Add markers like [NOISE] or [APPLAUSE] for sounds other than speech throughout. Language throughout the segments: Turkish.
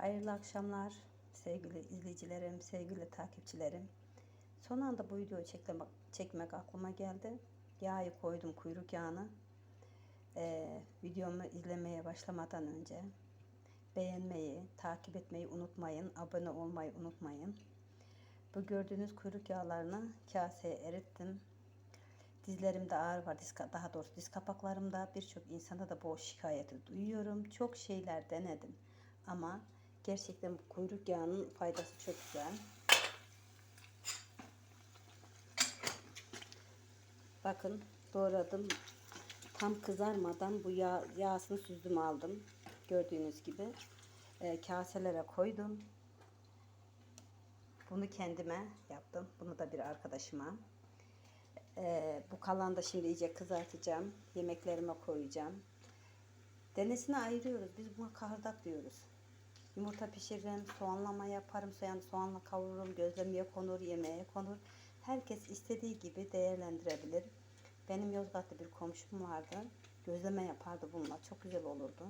Hayırlı akşamlar sevgili izleyicilerim, sevgili takipçilerim. Son anda bu videoyu çekmek, çekmek aklıma geldi. Yağı koydum kuyruk yağını. Ee, videomu izlemeye başlamadan önce beğenmeyi, takip etmeyi unutmayın. Abone olmayı unutmayın. Bu gördüğünüz kuyruk yağlarını kaseye erittim. Dizlerimde ağrı var, diz, daha doğrusu diz kapaklarımda birçok insanda da bu şikayeti duyuyorum. Çok şeyler denedim ama gerçekten bu kuyruk yağının faydası çok güzel. Bakın doğradım. Tam kızarmadan bu yağ, yağsını süzdüm aldım. Gördüğünüz gibi. E, kaselere koydum. Bunu kendime yaptım. Bunu da bir arkadaşıma. Ee, bu kalan da şimdi iyice kızartacağım. Yemeklerime koyacağım. Denesine ayırıyoruz. Biz buna kahardak diyoruz. Yumurta pişiririm, soğanlama yaparım, soğan, soğanla kavururum, gözlemeye konur, yemeğe konur. Herkes istediği gibi değerlendirebilir. Benim Yozgat'ta bir komşum vardı. Gözleme yapardı bununla. Çok güzel olurdu.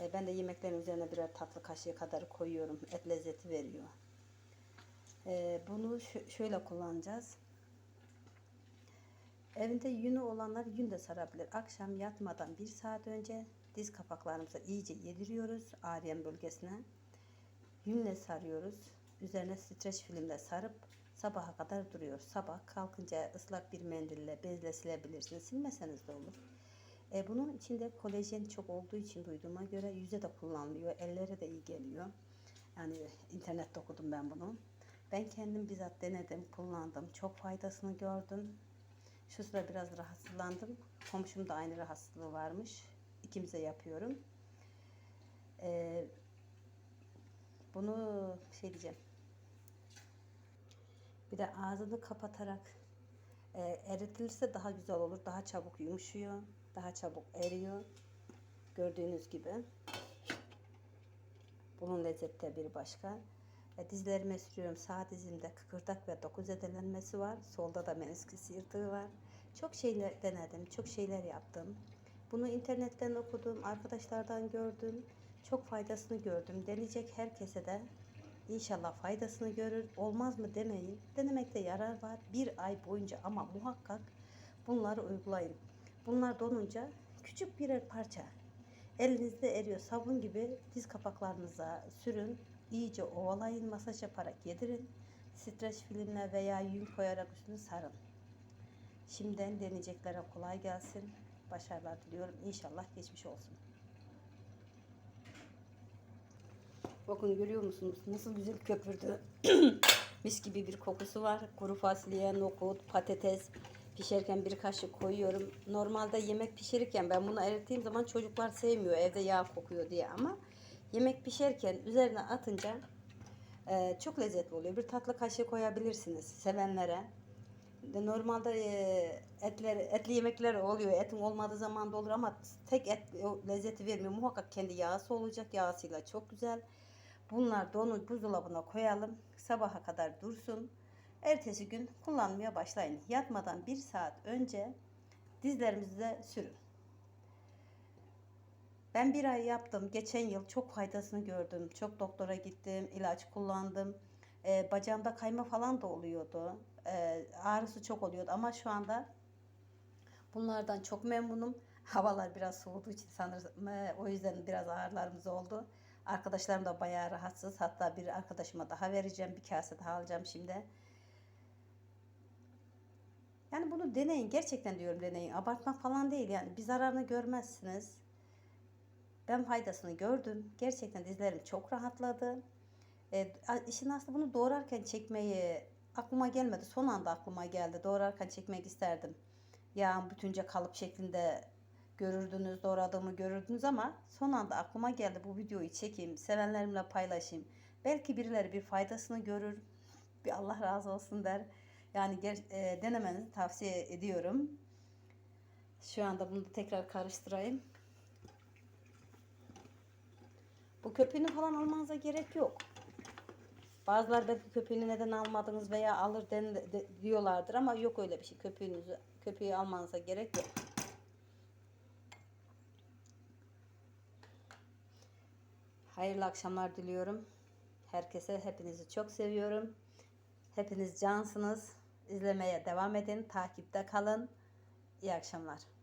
Ee, ben de yemeklerin üzerine birer tatlı kaşığı kadar koyuyorum. Et lezzeti veriyor. Ee, bunu şöyle kullanacağız. Evinde yünü olanlar yün de sarabilir. Akşam yatmadan bir saat önce diz kapaklarımıza iyice yediriyoruz ağrıyan bölgesine. Yünle sarıyoruz. Üzerine streç filmle sarıp sabaha kadar duruyor. Sabah kalkınca ıslak bir mendille bezle silebilirsiniz. Silmeseniz de olur. E, bunun içinde kolajen çok olduğu için duyduğuma göre yüze de kullanılıyor. Ellere de iyi geliyor. Yani internette okudum ben bunu. Ben kendim bizzat denedim, kullandım. Çok faydasını gördüm. Şu sıra biraz rahatsızlandım. Komşum da aynı rahatsızlığı varmış. İkimize yapıyorum. Ee, bunu şey diyeceğim. Bir de ağzını kapatarak e, eritilirse daha güzel olur. Daha çabuk yumuşuyor. Daha çabuk eriyor. Gördüğünüz gibi. Bunun lezzeti de bir başka. E, dizlerime sürüyorum. Sağ dizimde kıkırdak ve dokuz edelenmesi var. Solda da menisküs yırtığı var. Çok şeyler denedim. Çok şeyler yaptım. Bunu internetten okudum. Arkadaşlardan gördüm. Çok faydasını gördüm. Deneyecek herkese de inşallah faydasını görür. Olmaz mı demeyin. Denemekte yarar var. Bir ay boyunca ama muhakkak bunları uygulayın. Bunlar donunca küçük birer parça elinizde eriyor. Sabun gibi diz kapaklarınıza sürün iyice ovalayın, masaj yaparak yedirin. Streç filmle veya yün koyarak üstünü sarın. Şimdiden deneyeceklere kolay gelsin. Başarılar diliyorum. İnşallah geçmiş olsun. Bakın görüyor musunuz? Nasıl güzel köpürdü. [CLEARS THROAT] Mis gibi bir kokusu var. Kuru fasulye, nohut, patates pişerken bir kaşık koyuyorum. Normalde yemek pişirirken ben bunu erittiğim zaman çocuklar sevmiyor. Evde yağ kokuyor diye ama Yemek pişerken üzerine atınca e, çok lezzetli oluyor. Bir tatlı kaşığı koyabilirsiniz sevenlere. De normalde e, etler, etli yemekler oluyor. Etin olmadığı zaman da olur ama tek et lezzeti vermiyor. Muhakkak kendi yağısı olacak. Yağısıyla çok güzel. Bunlar donu buzdolabına koyalım. Sabaha kadar dursun. Ertesi gün kullanmaya başlayın. Yatmadan bir saat önce dizlerimize sürün. Ben bir ay yaptım. Geçen yıl çok faydasını gördüm. Çok doktora gittim, ilaç kullandım. Ee, bacağımda kayma falan da oluyordu. Ee, ağrısı çok oluyordu ama şu anda bunlardan çok memnunum. [LAUGHS] Havalar biraz soğuduğu için sanırım e, o yüzden biraz ağrılarımız oldu. Arkadaşlarım da bayağı rahatsız. Hatta bir arkadaşıma daha vereceğim. Bir kase daha alacağım şimdi. Yani bunu deneyin. Gerçekten diyorum deneyin. Abartmak falan değil yani. Bir zararını görmezsiniz. Ben faydasını gördüm. Gerçekten dizlerim çok rahatladı. E, işin aslında bunu doğrarken çekmeyi aklıma gelmedi. Son anda aklıma geldi. Doğrarken çekmek isterdim. Yağın bütünce kalıp şeklinde görürdünüz, doğradığımı görürdünüz ama son anda aklıma geldi bu videoyu çekeyim, sevenlerimle paylaşayım. Belki birileri bir faydasını görür, bir Allah razı olsun der. Yani e, denemenizi tavsiye ediyorum. Şu anda bunu tekrar karıştırayım. Bu köpüğünü falan almanıza gerek yok. Bazılar belki köpüğünü neden almadınız veya alır den, de, diyorlardır ama yok öyle bir şey. Köpüğünüzü köpüğü almanıza gerek yok. Hayırlı akşamlar diliyorum. Herkese hepinizi çok seviyorum. Hepiniz cansınız. İzlemeye devam edin. Takipte kalın. İyi akşamlar.